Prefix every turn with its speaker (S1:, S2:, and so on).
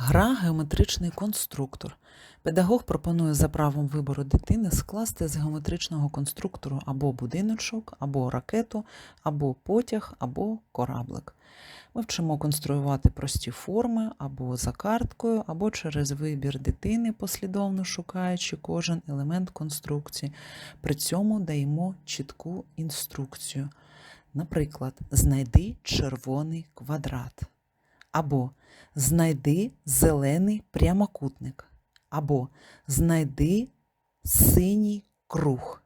S1: Гра геометричний конструктор. Педагог пропонує за правом вибору дитини скласти з геометричного конструктору або будиночок, або ракету, або потяг, або кораблик. Ми вчимо конструювати прості форми або за карткою, або через вибір дитини, послідовно шукаючи кожен елемент конструкції. При цьому даємо чітку інструкцію. Наприклад, знайди червоний квадрат. Або знайди зелений прямокутник. Або знайди синій круг.